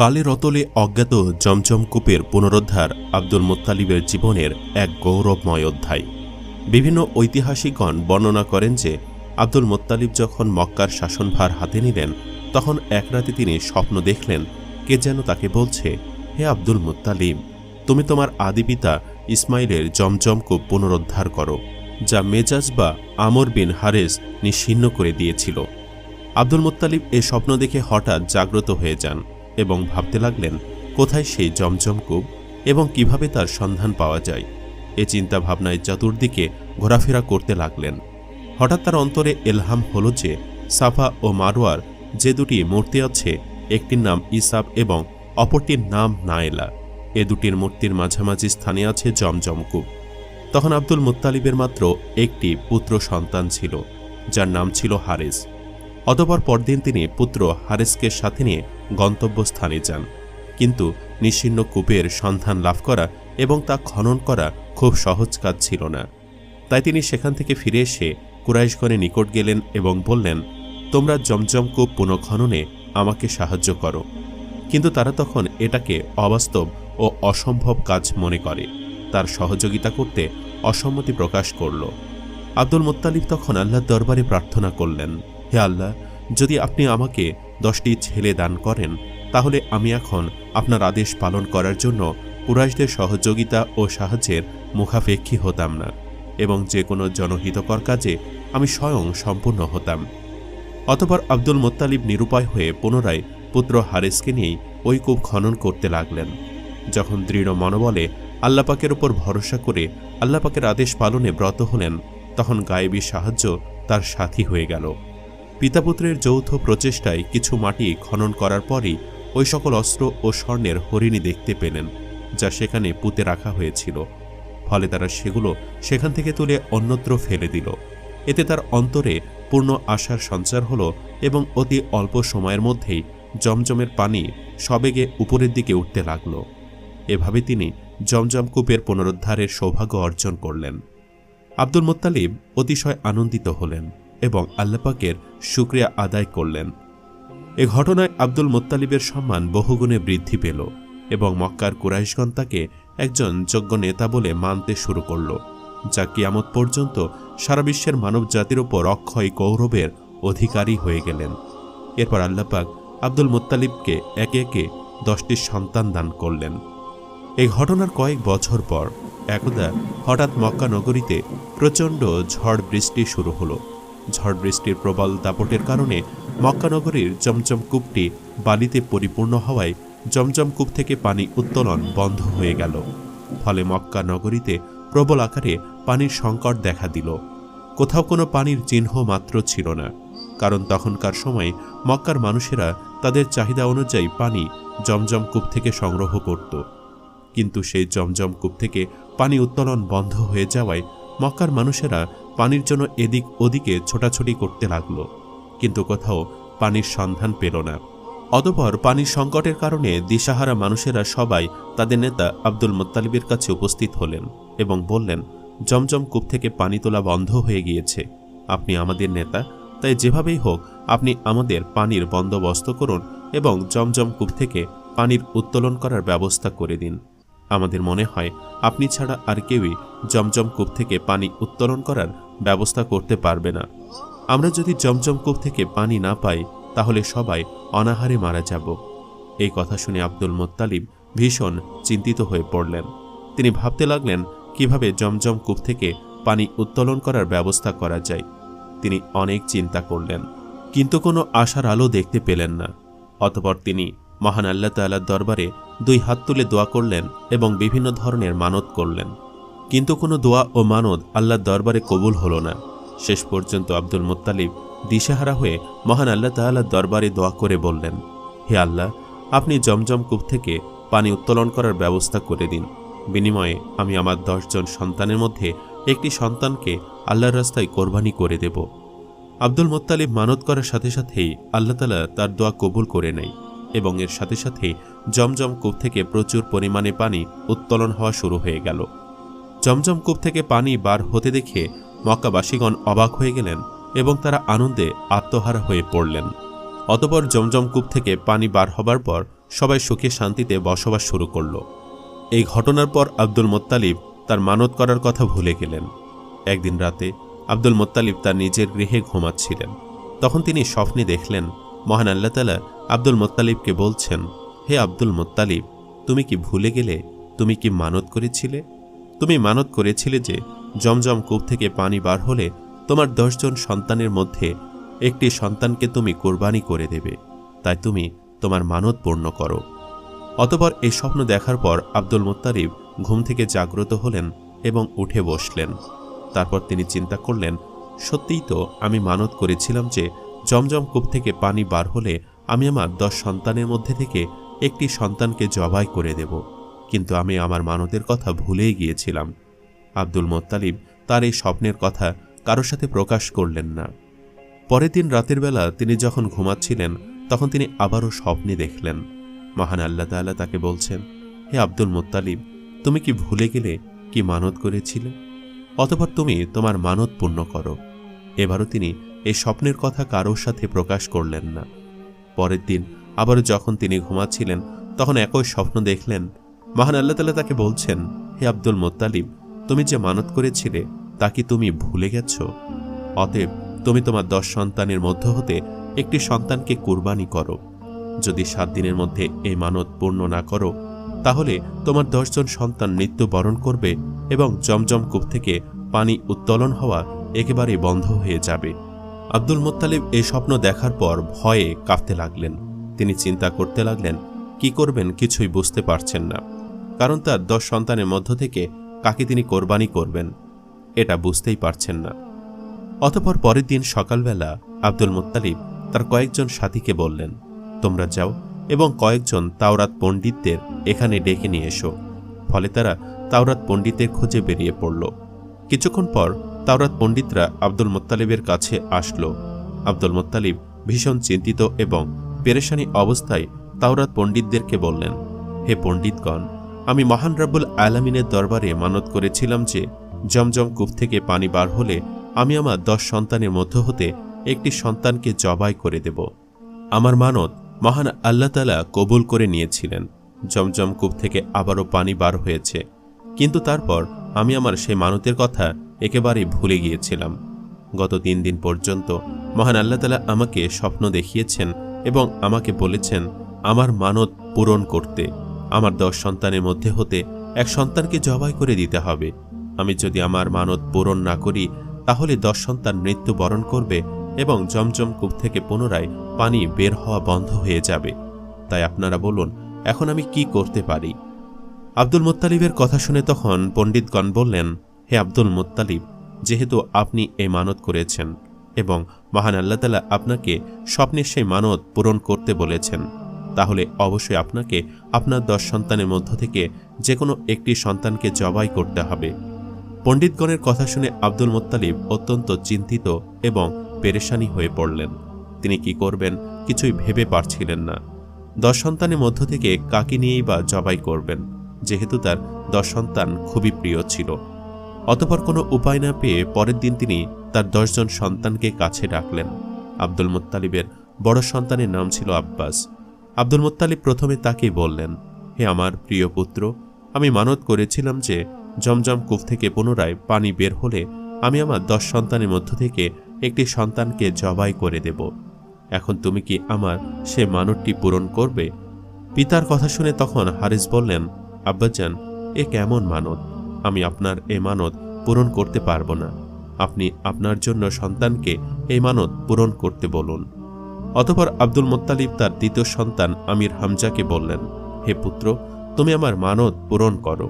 কালের অতলে অজ্ঞাত জমজম কূপের পুনরুদ্ধার আব্দুল মুত্তালিবের জীবনের এক গৌরবময় অধ্যায়। বিভিন্ন ঐতিহাসিকগণ বর্ণনা করেন যে, আব্দুল মোত্তালিব যখন মক্কার শাসনভার হাতে নিলেন, তখন এক রাতে তিনি স্বপ্ন দেখলেন, কে যেন তাকে বলছে, হে আব্দুল মুত্তালিব, তুমি তোমার আদি পিতা ইসমাইলের জমজম কূপ পুনরুদ্ধার করো, যা মেজাজ বা আমর বিন হারেস নিশ্চিহ্ন করে দিয়েছিল। আব্দুল মুত্তালিব এ স্বপ্ন দেখে হঠাৎ জাগ্রত হয়ে যান। এবং ভাবতে লাগলেন, কোথায় সেই জমজম কূপ এবং কীভাবে তার সন্ধান পাওয়া যায়? এ চিন্তা ভাবনায় চতুর্দিকে ঘোরাফেরা করতে লাগলেন। হঠাৎ তার অন্তরে এলহাম হল যে, সাফা ও মারোয়ার যে দুটি মূর্তি আছে, একটির নাম ইসাব এবং অপরটির নাম নায়েলা। এ দুটির মূর্তির মাঝামাঝি স্থানে আছে জমজম কূপ। তখন আব্দুল মুত্তালিবের মাত্র একটি পুত্র সন্তান ছিল, যার নাম ছিল হারেস। অতপর পরদিন তিনি পুত্র হারেসকে সাথে নিয়ে গন্তব্যস্থানে যান। কিন্তু নিশ্চিন্ন কূপের সন্ধান লাভ করা এবং তা খনন করা খুব সহজ কাজ ছিল না। তাই তিনি সেখান থেকে ফিরে এসে কুরাইশগণের নিকট গেলেন এবং বললেন, তোমরা জমজম কূপ পুনঃখননে আমাকে সাহায্য করো। কিন্তু তারা তখন এটাকে অবাস্তব ও অসম্ভব কাজ মনে করে। তার সহযোগিতা করতে অসম্মতি প্রকাশ করল। আব্দুল মুত্তালিব তখন আল্লাহর দরবারে প্রার্থনা করলেন। হে আল্লাহ, যদি আপনি আমাকে দশটি ছেলে দান করেন, তাহলে আমি এখন আপনার আদেশ পালন করার জন্য কুরাইশদের সহযোগিতা ও সাহায্যের মুখাপেক্ষী হতাম না এবং যে কোনো জনহিতকর কাজে আমি স্বয়ং সম্পূর্ণ হতাম। অতপর আব্দুল মোত্তালিব নিরুপায় হয়ে পুনরায় পুত্র হারেসকে নিয়েই ওই কূপ খনন করতে লাগলেন। যখন দৃঢ় মনোবলে আল্লাপাকের ওপর ভরসা করে আল্লাপাকের আদেশ পালনে ব্রত হলেন, তখন গায়েবী সাহায্য তার সাথী হয়ে গেল। পিতাপুত্রের যৌথ প্রচেষ্টায় কিছু মাটি খনন করার পরই ওই সকল অস্ত্র ও স্বর্ণের হরিণী দেখতে পেলেন, যা সেখানে পুঁতে রাখা হয়েছিল। ফলে তারা সেগুলো সেখান থেকে তুলে অন্যত্র ফেলে দিল। এতে তার অন্তরে পূর্ণ আশার সঞ্চার হলো এবং অতি অল্প সময়ের মধ্যেই জমজমের পানি সবেগে উপরের দিকে উঠতে লাগল। এভাবে তিনি জমজম কূপের পুনরুদ্ধারের সৌভাগ্য অর্জন করলেন। আব্দুল মোত্তালিব অতিশয় আনন্দিত হলেন। এবং আল্লাপাকের শুক্রিয়া আদায় করলেন। এ ঘটনায় আব্দুল মোত্তালিবের সম্মান বহুগুণে বৃদ্ধি পেল এবং মক্কার কুরাইশগণ তাকে একজন যোগ্য নেতা বলে মানতে শুরু করল, যা কিয়ামত পর্যন্ত সারা বিশ্বের মানব জাতির ওপর অক্ষয় গৌরবের অধিকারী হয়ে গেলেন। এরপর আল্লাপাক আব্দুল মোত্তালিবকে একে একে দশটি সন্তান দান করলেন। এই ঘটনার কয়েক বছর পর একদা হঠাৎ মক্কা নগরীতে প্রচণ্ড ঝড় বৃষ্টি শুরু হলো। ঝড় বৃষ্টির প্রবল দাপটের কারণে মক্কা নগরীর জমজম কূপটি বালিতে পরিপূর্ণ হওয়ায় জমজম কূপ থেকে পানি উত্তোলন বন্ধ হয়ে গেল। ফলে মক্কা নগরীতে প্রবল আকারে পানির সংকট দেখা দিল। কোথাও কোনো পানির চিহ্ন মাত্র ছিল না, কারণ তখনকার সময় মক্কার মানুষেরা তাদের চাহিদা অনুযায়ী পানি জমজম কূপ থেকে সংগ্রহ করত। কিন্তু সেই জমজম কূপ থেকে পানি উত্তোলন বন্ধ হয়ে যাওয়ায় মক্কার মানুষেরা পানির জন্য এদিক ওদিকে ছোটাছুটি করতে লাগল, কিন্তু কোথাও পানির সন্ধান পেল না। অতপর পানির সংকটের কারণে দিশাহারা মানুষেরা সবাই তাদের নেতা আব্দুল মোত্তালিবের কাছে উপস্থিত হলেন এবং বললেন, জমজম কূপ থেকে পানি তোলা বন্ধ হয়ে গিয়েছে। আপনি আমাদের নেতা, তাই যেভাবেই হোক আপনি আমাদের পানির বন্দোবস্ত করুন এবং জমজম কূপ থেকে পানির উত্তোলন করার ব্যবস্থা করে দিন। আমাদের মনে হয় আপনি ছাড়া আর কেউই জমজম কূপ থেকে পানি উত্তোলন করার ব্যবস্থা করতে পারবে না। আমরা যদি জমজম কূপ থেকে পানি না পাই, তাহলে সবাই অনাহারে মারা যাব। এই কথা শুনে আব্দুল মোত্তালিব ভীষণ চিন্তিত হয়ে পড়লেন। তিনি ভাবতে লাগলেন, কীভাবে জমজম কূপ থেকে পানি উত্তোলন করার ব্যবস্থা করা যায়। তিনি অনেক চিন্তা করলেন, কিন্তু কোনো আশার আলো দেখতে পেলেন না। অতপর তিনি মহান আল্লাহ তাল্লার দরবারে দুই হাত তুলে দোয়া করলেন এবং বিভিন্ন ধরনের মানত করলেন। কিন্তু কোনো দোয়া ও মানত আল্লাহর দরবারে কবুল হলো না। শেষ পর্যন্ত আব্দুল মুত্তালিব দিশেহারা হয়ে মহান আল্লাহ তাল্লার দরবারে দোয়া করে বললেন, হে আল্লাহ, আপনি জমজম কূপ থেকে পানি উত্তোলন করার ব্যবস্থা করে দিন। বিনিময়ে আমি আমার দশজন সন্তানের মধ্যে একটি সন্তানকে আল্লাহর রাস্তায় কোরবানি করে দেব। আব্দুল মোত্তালিব মানত করার সাথে সাথেই আল্লাহ তালা তার দোয়া কবুল করে নেয় এবং এর সাথে সাথে জমজম কূপ থেকে প্রচুর পরিমাণে পানি উত্তোলন হওয়া শুরু হয়ে গেল। জমজম কূপ থেকে পানি বার হতে দেখে মক্কাবাসীগণ অবাক হয়ে গেলেন এবং তারা আনন্দে আত্মহারা হয়ে পড়লেন। অতপর জমজম কূপ থেকে পানি বার হবার পর সবাই সুখে শান্তিতে বসবাস শুরু করল। এই ঘটনার পর আব্দুল মোত্তালিব তার মানত করার কথা ভুলে গেলেন। একদিন রাতে আব্দুল মোত্তালিব তার নিজের গৃহে ঘুমাচ্ছিলেন। তখন তিনি স্বপ্নে দেখলেন, মহান আল্লাহ তালা আব্দুল মোত্তালিবকে বলছেন, হে আব্দুল মোত্তালিব, তুমি কি ভুলে গেলে? তুমি কি মানত করেছিলে? তুমি মানত করেছিলে যে জমজম কূপ থেকে পানি বার হলে তোমার দশজন সন্তানের মধ্যে একটি সন্তানকে তুমি কোরবানি করে দেবে। তাই তুমি তোমার মানত পূর্ণ করো। অতপর এই স্বপ্ন দেখার পর আব্দুল মোত্তালিব ঘুম থেকে জাগ্রত হলেন এবং উঠে বসলেন। তারপর তিনি চিন্তা করলেন, সত্যিই তো আমি মানত করেছিলাম যে জমজম কূপ থেকে পানি বার হলে আমি আমার দশ সন্তানের মধ্যে থেকে একটি সন্তানকে জবাই করে দেব। কিন্তু আমি আমার মানতের কথা ভুলেই গিয়েছিলাম। আব্দুল মোত্তালিব তার এই স্বপ্নের কথা কারোর সাথে প্রকাশ করলেন না। পরের দিন রাতের বেলা তিনি যখন ঘুমাচ্ছিলেন, তখন তিনি আবারও স্বপ্নে দেখলেন। মহান আল্লাহ তাআলা তাকে বলছেন, হে আব্দুল মোত্তালিব, তুমি কি ভুলে গেলে কি মানত করেছিলে? অতপর তুমি তোমার মানত পূর্ণ করো। এবারও তিনি এই স্বপ্নের কথা কারোর সাথে প্রকাশ করলেন না। পরের দিন আবারও যখন তিনি ঘুমাচ্ছিলেন, তখন একই স্বপ্ন দেখলেন মহান আল্লাহ তালা তাকে বলছেন, হে আব্দুল মোত্তালিব, তুমি যে মানত করেছিলে, তা কি তুমি ভুলে গেছ? অতএব তুমি তোমার দশ সন্তানের মধ্য হতে একটি সন্তানকে কুরবানি করো। যদি সাত দিনের মধ্যে এই মানত পূর্ণ না করো, তাহলে তোমার দশজন সন্তান মৃত্যুবরণ করবে এবং জমজম কূপ থেকে পানি উত্তোলন হওয়া একেবারে বন্ধ হয়ে যাবে। আব্দুল মোত্তালিব এই স্বপ্ন দেখার পর ভয়ে কাঁপতে লাগলেন। তিনি চিন্তা করতে লাগলেন, কি করবেন কিছুই বুঝতে পারছেন না। কারণ তার দশ সন্তানের মধ্য থেকে কাকে তিনি কোরবানি করবেন, এটা বুঝতেই পারছেন না। অতপর পরের দিন সকালবেলা আব্দুল মুত্তালিব তার কয়েকজন সাথীকে বললেন, তোমরা যাও এবং কয়েকজন তাওরাত পণ্ডিতদের এখানে ডেকে নিয়ে এসো। ফলে তারা তাওরাত পণ্ডিতের খোঁজে বেরিয়ে পড়ল। কিছুক্ষণ পর তাওরাত পণ্ডিতরা আব্দুল মোত্তালিবের কাছে আসলো। আব্দুল মোত্তালিব ভীষণ চিন্তিত এবং পেরেশানি অবস্থায় তাওরাত পণ্ডিতদেরকে বললেন, হে পণ্ডিতগণ আমি মহান রাব্বুল আলামিনের দরবারে মানত করেছিলাম যে, জমজম কূপ থেকে পানি বার হলে আমি আমার দশ সন্তানের মধ্য হতে একটি সন্তানকে জবাই করে দেব। আমার মানত মহান আল্লাহ তালা কবুল করে নিয়েছিলেন। জমজম কূপ থেকে আবারও পানি বার হয়েছে। কিন্তু তারপর আমি আমার সেই মানতের কথা একেবারেই ভুলে গিয়েছিলাম। গত তিন দিন পর্যন্ত মহান আল্লাহ তালা আমাকে স্বপ্ন দেখিয়েছেন এবং আমাকে বলেছেন, আমার মানত পূরণ করতে। আমার দশ সন্তানের মধ্যে হতে এক সন্তানকে জবাই করে দিতে হবে। আমি যদি আমার মানত পূরণ না করি, তাহলে দশ সন্তান মৃত্যু বরণ করবে এবং জমজম কূপ থেকে পুনরায় পানি বের হওয়া বন্ধ হয়ে যাবে। তাই আপনারা বলুন, এখন আমি কি করতে পারি? আব্দুল মুত্তালিবের কথা শুনে তখন পণ্ডিতগণ বললেন, হে আব্দুল মোত্তালিব, যেহেতু আপনি এই মানত করেছেন এবং মহান আল্লাহ তালা আপনাকে স্বপ্নের সেই মানত পূরণ করতে বলেছেন তাহলে অবশ্যই আপনাকে আপনার দশ সন্তানের মধ্য থেকে যে কোনো একটি সন্তানকে জবাই করতে হবে। পণ্ডিতগণের কথা শুনে আব্দুল মোত্তালিব অত্যন্ত চিন্তিত এবং পেরেশানি হয়ে পড়লেন। তিনি কি করবেন কিছুই ভেবে পারছিলেন না। দশ সন্তানের মধ্য থেকে কাকে নিয়েই বা জবাই করবেন? যেহেতু তার দশ সন্তান খুবই প্রিয় ছিল। অতপর কোনো উপায় না পেয়ে পরের দিন তিনি তার দশজন সন্তানকে কাছে ডাকলেন। আব্দুল মোত্তালিবের বড় সন্তানের নাম ছিল আব্বাস। আব্দুল মোত্তালিব প্রথমে তাকেই বললেন, হে আমার প্রিয় পুত্র, আমি মানত করেছিলাম যে জমজম কূপ থেকে পুনরায় পানি বের হলে আমি আমার দশ সন্তানের মধ্য থেকে একটি সন্তানকে জবাই করে দেব। এখন তুমি কি আমার সে মানতটি পূরণ করবে? পিতার কথা শুনে তখন হারিস বললেন, আব্বাজান, এ কেমন মানত? আমি আপনার এ মানত পূরণ করতে পারব না। আপনি আপনার জন্য সন্তানকে এই মানত পূরণ করতে বলুন। অতপর আব্দুল মোত্তালিব তার দ্বিতীয় সন্তান আমির হামজাকে বললেন, হে পুত্র, তুমি আমার মানত পূরণ করো।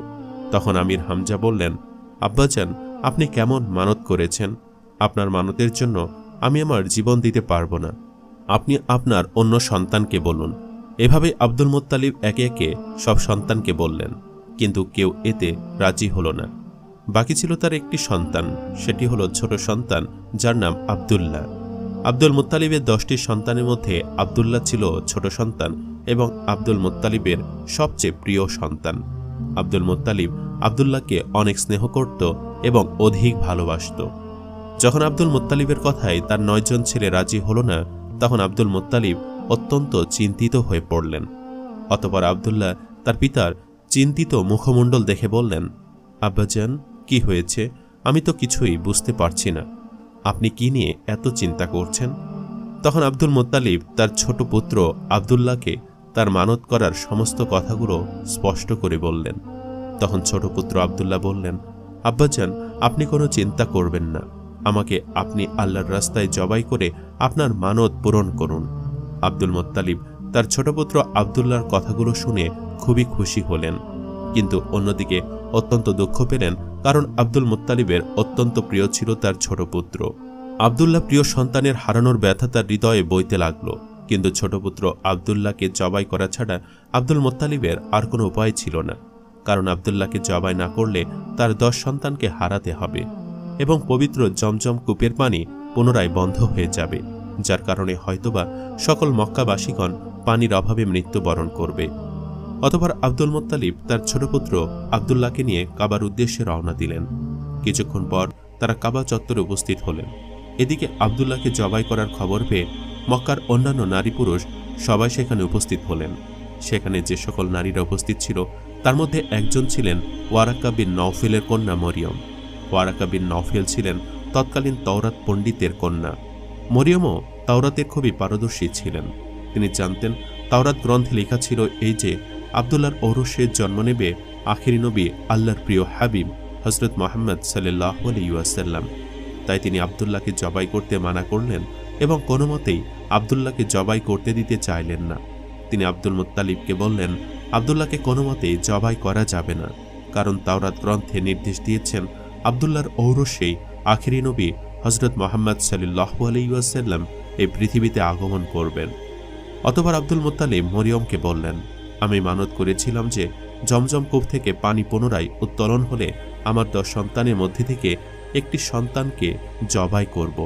তখন আমির হামজা বললেন, আব্বাজান, আপনি কেমন মানত করেছেন? আপনার মানতের জন্য আমি আমার জীবন দিতে পারব না। আপনি আপনার অন্য সন্তানকে বলুন। এভাবে আব্দুল মোত্তালিব একে একে সব সন্তানকে বললেন, কিন্তু কেউ এতে রাজি হলো না। বাকি ছিল তার একটি সন্তান, সেটি হলো ছোট সন্তান যার নাম আবদুল্লাহ। আব্দুল মুত্তালিবের দশটি সন্তানের মধ্যে আবদুল্লাহ ছিল ছোট সন্তান এবং আব্দুল মুত্তালিবের সবচেয়ে প্রিয় সন্তান। আব্দুল মুত্তালিব আবদুল্লাহকে অনেক স্নেহ করত এবং অধিক ভালোবাসত। যখন আব্দুল মুত্তালিবের কথায় তার নয়জন ছেলে রাজি হল না, তখন আব্দুল মুত্তালিব অত্যন্ত চিন্তিত হয়ে পড়লেন। অতপর আবদুল্লাহ তার পিতার চিন্তিত মুখমণ্ডল দেখে বললেন, আব্বাজান, কি হয়েছে? আমি তো কিছুই বুঝতে পারছি না। আপনি কি নিয়ে এত চিন্তা করছেন? তখন আব্দুল মোত্তালিব তার ছোট পুত্র আবদুল্লাহকে তার মানত করার সমস্ত কথাগুলো স্পষ্ট করে বললেন। তখন ছোট পুত্র আবদুল্লাহ বললেন, আব্বাজান, আপনি কোনো চিন্তা করবেন না। আমাকে আপনি আল্লাহর রাস্তায় জবাই করে আপনার মানত পূরণ করুন। আব্দুল মোত্তালিব তার ছোট পুত্র আবদুল্লাহর কথাগুলো শুনে খুবই খুশি হলেন। কিন্তু অন্যদিকে অত্যন্ত দুঃখ পেলেন কারণ আব্দুল মুত্তালিবের অত্যন্ত প্রিয় ছিল তার ছোট পুত্র। আবদুল্লাহ প্রিয় সন্তানের হারানোর ব্যথা তার হৃদয়ে বইতে লাগল, কিন্তু ছোট পুত্র আবদুল্লাহকে জবাই করা ছাড়া আব্দুল মোত্তালিবের আর কোনো উপায় ছিল না, কারণ আবদুল্লাহকে জবাই না করলে তার দশ সন্তানকে হারাতে হবে এবং পবিত্র জমজম কূপের পানি পুনরায় বন্ধ হয়ে যাবে, যার কারণে হয়তোবা সকল মক্কাবাসীগণ পানির অভাবে মৃত্যুবরণ করবে। অতপর আব্দুল মোত্তালিব তার ছোট পুত্র আবদুল্লাহকে নিয়ে কাবার উদ্দেশ্যে রওনা দিলেন। কিছুক্ষণ পর তারা কাবা চত্বরে উপস্থিত হলেন। এদিকে আবদুল্লাহকে জবাই করার খবর পেয়ে মক্কার অন্যান্য নারী পুরুষ সবাই সেখানে উপস্থিত হলেন। সেখানে যে সকল নারীরা উপস্থিত ছিল, তার মধ্যে একজন ছিলেন ওয়ারাক্কা বিন নওফেলের কন্যা মরিয়ম। ওয়ারাকা বিন নওফেল ছিলেন তৎকালীন তওরাত পণ্ডিতের কন্যা। মরিয়মও তাওরাতের খুবই পারদর্শী ছিলেন। তিনি জানতেন তাওরাত গ্রন্থে লেখা ছিল এই যে আবদুল্লাহর ঔরসে জন্ম নেবে আখিরি নবী আল্লাহর প্রিয় হাবিব হজরত মোহাম্মদ সাল্লাহ আলাইসাল্লাম তাই তিনি আবদুল্লাহকে জবাই করতে মানা করলেন এবং কোনো মতেই আবদুল্লাহকে জবাই করতে দিতে চাইলেন না। তিনি আব্দুল মুত্তালিবকে বললেন, আবদুল্লাহকে কোনো মতেই জবাই করা যাবে না। কারণ তাওরাত গ্রন্থে নির্দেশ দিয়েছেন, আবদুল্লাহর ঔরসেই আখিরি নবী হজরত মোহাম্মদ সাল্লাহ আলাইসাল্লাম এই পৃথিবীতে আগমন করবেন। অতবার আব্দুল মোত্তালিব মরিয়মকে বললেন আমি মানত করেছিলাম যে জমজম কূপ থেকে পানি পুনরায় উত্তোলন হলে আমার দশ সন্তানের মধ্যে থেকে একটি সন্তানকে জবাই করব।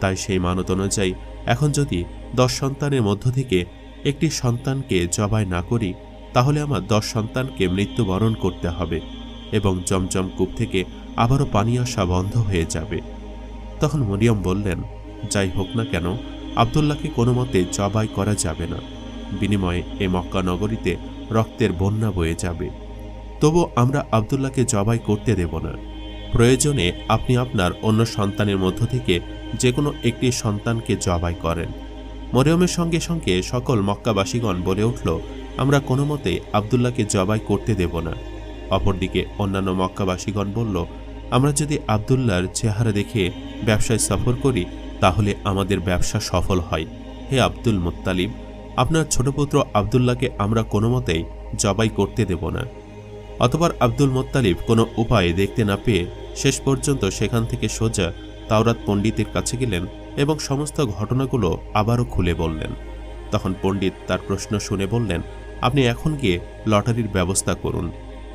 তাই সেই মানত অনুযায়ী এখন যদি দশ সন্তানের মধ্য থেকে একটি সন্তানকে জবাই না করি, তাহলে আমার দশ সন্তানকে মৃত্যুবরণ করতে হবে এবং জমজম কূপ থেকে আবারও পানি আসা বন্ধ হয়ে যাবে। তখন মরিয়ম বললেন, যাই হোক না কেন, আবদুল্লাহকে কোনো মতে জবাই করা যাবে না। বিনিময়ে এ মক্কা নগরীতে রক্তের বন্যা বয়ে যাবে। তবু আমরা আবদুল্লাহকে জবাই করতে দেব না। প্রয়োজনে আপনি আপনার অন্য সন্তানের মধ্য থেকে যে কোনো একটি সন্তানকে জবাই করেন। মরিয়মের সঙ্গে সঙ্গে সকল মক্কাবাসীগণ বলে উঠল, আমরা কোনো মতে আবদুল্লাহকে জবাই করতে দেব না। অপরদিকে অন্যান্য মক্কাবাসীগণ বলল, আমরা যদি আবদুল্লাহর চেহারা দেখে ব্যবসায় সফর করি, তাহলে আমাদের ব্যবসা সফল হয়। হে আব্দুল মুত্তালিব আপনার ছোট পুত্র আবদুল্লাহকে আমরা কোনো মতেই জবাই করতে দেব না। অতবার আব্দুল মোত্তালিব কোনো উপায় দেখতে না পেয়ে শেষ পর্যন্ত সেখান থেকে সোজা তাওরাত পণ্ডিতের কাছে গেলেন এবং সমস্ত ঘটনাগুলো আবারও খুলে বললেন। তখন পণ্ডিত তার প্রশ্ন শুনে বললেন, আপনি এখন গিয়ে লটারির ব্যবস্থা করুন।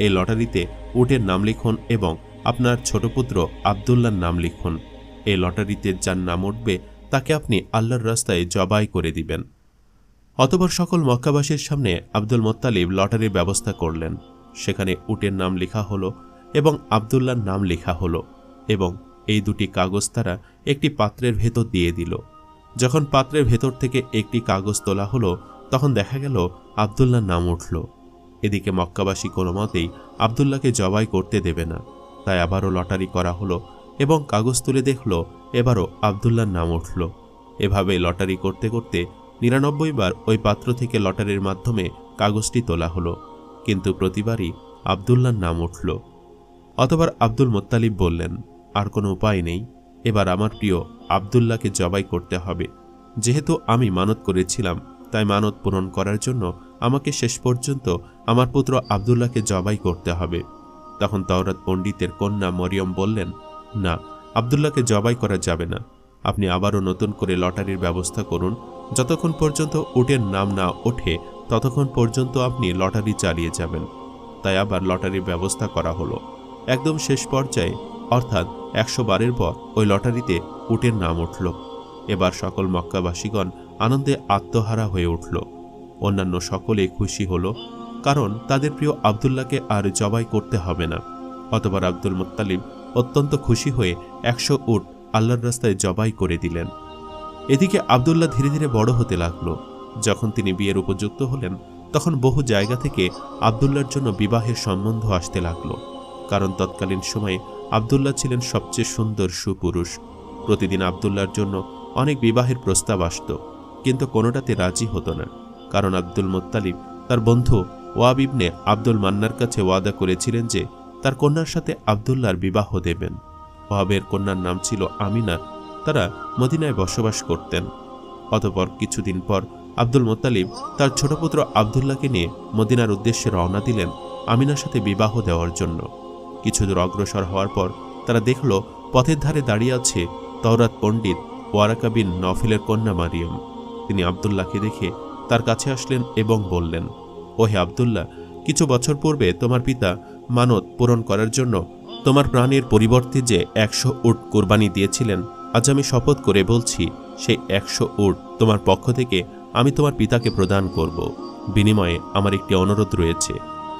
এই লটারিতে উটের নাম লিখুন এবং আপনার ছোট পুত্র আবদুল্লার নাম লিখুন। এই লটারিতে যার নাম উঠবে তাকে আপনি আল্লাহর রাস্তায় জবাই করে দিবেন। অতপর সকল মক্কাবাসীর সামনে আব্দুল মোত্তালিব লটারির ব্যবস্থা করলেন। সেখানে উটের নাম লেখা হলো এবং আবদুল্লার নাম লেখা হলো এবং এই দুটি কাগজ তারা একটি পাত্রের ভেতর দিয়ে দিল। যখন পাত্রের ভেতর থেকে একটি কাগজ তোলা হলো, তখন দেখা গেল আবদুল্লার নাম উঠল। এদিকে মক্কাবাসী কোনো মতেই আবদুল্লাহকে জবাই করতে দেবে না। তাই আবারও লটারি করা হলো এবং কাগজ তুলে দেখল, এবারও আবদুল্লার নাম উঠল। এভাবে লটারি করতে করতে নিরানব্বই বার ওই পাত্র থেকে লটারির মাধ্যমে কাগজটি তোলা হলো, কিন্তু প্রতিবারই আবদুল্লার নাম উঠল। অতবার আব্দুল মোত্তালিব বললেন, আর কোনো উপায় নেই, এবার আমার প্রিয় আবদুল্লাহকে জবাই করতে হবে। যেহেতু আমি মানত করেছিলাম, তাই মানত পূরণ করার জন্য আমাকে শেষ পর্যন্ত আমার পুত্র আবদুল্লাহকে জবাই করতে হবে। তখন তওরাত পণ্ডিতের কন্যা মরিয়ম বললেন, না, আবদুল্লাহকে জবাই করা যাবে না। আপনি আবারও নতুন করে লটারির ব্যবস্থা করুন যতক্ষণ পর্যন্ত উটের নাম না ওঠে, ততক্ষণ পর্যন্ত আপনি লটারি চালিয়ে যাবেন। তাই আবার লটারির ব্যবস্থা করা হলো। একদম শেষ পর্যায়ে, অর্থাৎ একশো বারের পর, ওই লটারিতে উটের নাম উঠল। এবার সকল মক্কাবাসীগণ আনন্দে আত্মহারা হয়ে উঠল। অন্যান্য সকলে খুশি হল, কারণ তাদের প্রিয় আবদুল্লাহকে আর জবাই করতে হবে না। অতবার আব্দুল মুত্তালিব অত্যন্ত খুশি হয়ে একশো উট আল্লাহর রাস্তায় জবাই করে দিলেন। এদিকে আবদুল্লাহ ধীরে ধীরে বড় হতে লাগল। যখন তিনি বিয়ের উপযুক্ত হলেন, তখন বহু জায়গা থেকে আবদুল্লার জন্য বিবাহের সম্বন্ধ আসতে লাগল। কারণ তৎকালীন সময়ে আবদুল্লাহ ছিলেন সবচেয়ে সুন্দর সুপুরুষ। প্রতিদিন আবদুল্লার জন্য অনেক বিবাহের প্রস্তাব আসত, কিন্তু কোনোটাতে রাজি হতো না। কারণ আব্দুল মোত্তালিব তার বন্ধু ওয়াব ইবনে আব্দুল মান্নার কাছে ওয়াদা করেছিলেন যে, তার কন্যার সাথে আবদুল্লার বিবাহ দেবেন। ওয়াবের কন্যার নাম ছিল আমিনা তারা মদিনায় বসবাস করতেন। অতপর কিছুদিন পর আব্দুল মোত্তালিব তার ছোট পুত্র আবদুল্লাহকে নিয়ে মদিনার উদ্দেশ্যে রওনা দিলেন আমিনার সাথে বিবাহ দেওয়ার জন্য। কিছু দূর অগ্রসর হওয়ার পর তারা দেখল পথের ধারে দাঁড়িয়ে আছে তওরাত পণ্ডিত ওয়ারাকা বিন নফিলের কন্যা মারিয়ম। তিনি আবদুল্লাহকে দেখে তার কাছে আসলেন এবং বললেন, ওহে আবদুল্লাহ, কিছু বছর পূর্বে তোমার পিতা মানত পূরণ করার জন্য তোমার প্রাণের পরিবর্তে যে একশো উট কোরবানি দিয়েছিলেন আজ আমি শপথ করে বলছি সেই একশো উট তোমার পক্ষ থেকে আমি তোমার পিতাকে প্রদান করব। বিনিময়ে আমার একটি অনুরোধ রয়েছে।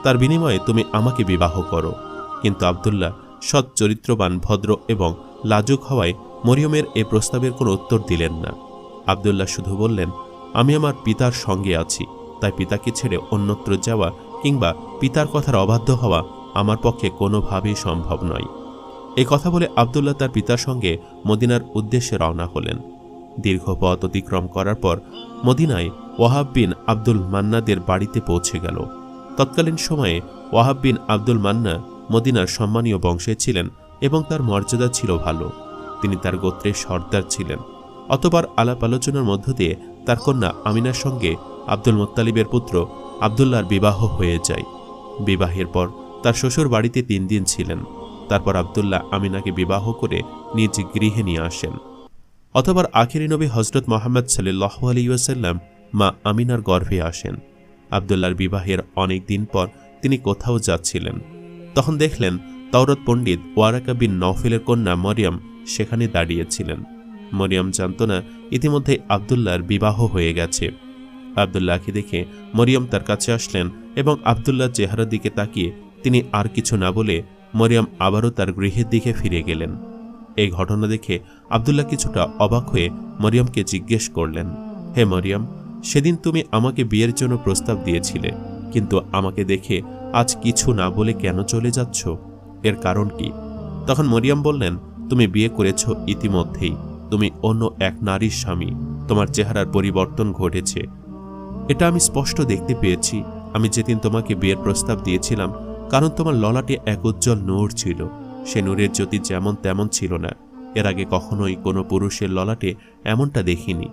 তার বিনিময়ে তুমি আমাকে বিবাহ করো। কিন্তু আবদুল্লাহ সৎ চরিত্রবান, ভদ্র এবং লাজুক হওয়ায় মরিয়মের এ প্রস্তাবের কোনো উত্তর দিলেন না। আবদুল্লাহ শুধু বললেন, আমি আমার পিতার সঙ্গে আছি। তাই পিতাকে ছেড়ে অন্যত্র যাওয়া কিংবা পিতার কথার অবাধ্য হওয়া আমার পক্ষে কোনোভাবেই সম্ভব নয়। এই কথা বলে আবদুল্লাহ তার পিতার সঙ্গে মদিনার উদ্দেশ্যে রওনা হলেন। দীর্ঘ পথ অতিক্রম করার পর মদিনায় ওয়াহাব বিন আব্দুল মান্নাদের বাড়িতে পৌঁছে গেল। তৎকালীন সময়ে ওয়াহাব বিন আব্দুল মান্না মদিনার সম্মানীয় বংশে ছিলেন এবং তার মর্যাদা ছিল ভালো। তিনি তার গোত্রের সর্দার ছিলেন। অতবার আলাপ আলোচনার মধ্য দিয়ে তার কন্যা আমিনার সঙ্গে আব্দুল মোত্তালিবের পুত্র আবদুল্লার বিবাহ হয়ে যায়। বিবাহের পর তার শ্বশুর বাড়িতে তিন দিন ছিলেন। তারপর আবদুল্লাহ আমিনাকে বিবাহ করে নিজ গৃহে নিয়ে আসেন। অতবার আখিরি নবী হজরত মোহাম্মদ সাল্লাহ আলিউসাল্লাম মা আমিনার গর্ভে আসেন। আবদুল্লার বিবাহের অনেক দিন পর তিনি কোথাও যাচ্ছিলেন। তখন দেখলেন তওরত পণ্ডিত ওয়ারাকা বিন নফিলের কন্যা মরিয়ম সেখানে দাঁড়িয়েছিলেন। মরিয়ম জানত না ইতিমধ্যে আবদুল্লার বিবাহ হয়ে গেছে। আবদুল্লাহকে দেখে মরিয়ম তার কাছে আসলেন এবং আবদুল্লাহর চেহারার দিকে তাকিয়ে তিনি আর কিছু না বলে মরিয়ম আবারও তার গৃহের দিকে ফিরে গেলেন। এই ঘটনা দেখে আবদুল্লাহ কিছুটা অবাক হয়ে মরিয়মকে জিজ্ঞেস করলেন, হে মরিয়ম, সেদিন তুমি আমাকে বিয়ের জন্য প্রস্তাব দিয়েছিলে, কিন্তু আমাকে দেখে আজ কিছু না বলে কেন চলে যাচ্ছ? এর কারণ কি? তখন মরিয়ম বললেন, তুমি বিয়ে করেছ ইতিমধ্যেই। তুমি অন্য এক নারীর স্বামী। তোমার চেহারার পরিবর্তন ঘটেছে। এটা আমি স্পষ্ট দেখতে পেয়েছি। আমি যেদিন তোমাকে বিয়ের প্রস্তাব দিয়েছিলাম কারণ তোমার ললাটে এক উজ্জ্বল নূর ছিল। সে নূরের জ্যোতি যেমন তেমন ছিল না। এর আগে কখনোই কোনো পুরুষের ললাটে এমনটা দেখিনি।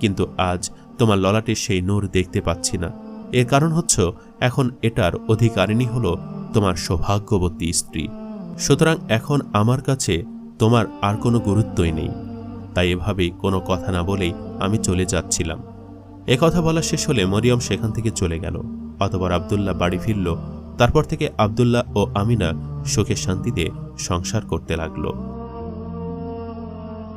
কিন্তু আজ তোমার ললাটে সেই নূর দেখতে পাচ্ছি না। এর কারণ হচ্ছে, এখন এটার অধিকারিণী হলো তোমার সৌভাগ্যবতী স্ত্রী। সুতরাং এখন আমার কাছে তোমার আর কোনো গুরুত্বই নেই। তাই এভাবেই কোনো কথা না বলেই আমি চলে যাচ্ছিলাম। এ কথা বলা শেষ হলে মরিয়ম সেখান থেকে চলে গেল। অতবার আবদুল্লাহ বাড়ি ফিরল তারপর থেকে আবদুল্লাহ ও আমিনা সুখে শান্তিতে সংসার করতে লাগল।